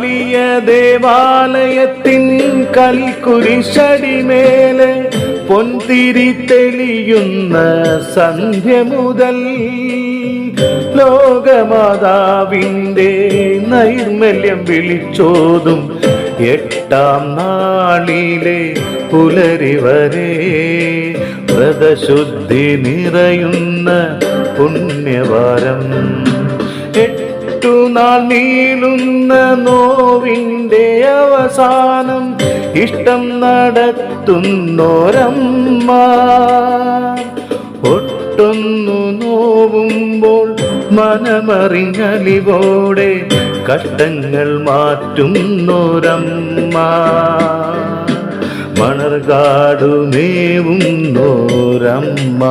വലിയ ദേവാലയത്തിൻ കൽക്കുരിശടിമേലെ പൊന്തിരി തെളിയുന്ന സന്ധ്യ മുതൽ ലോകമാതാവിന്റെ നൈർമല്യം വിളിച്ചോതും എട്ടാം നാളിലെ പുലരി വരെ വ്രതശുദ്ധി നിറയുന്ന പുണ്യവാരം. എട്ടു നാൾ നീളുന്ന നോവിന്റെ അവസാനം ഇഷ്ടം നടത്തുന്നോരമ്മ. ഒട്ടൊന്നു നോവുമ്പോൾ മനമറിഞ്ഞലിവോടെ കഷ്ടങ്ങൾ മാറ്റുന്നോരമ്മ. മണർകാടു മേവുന്നോരമ്മ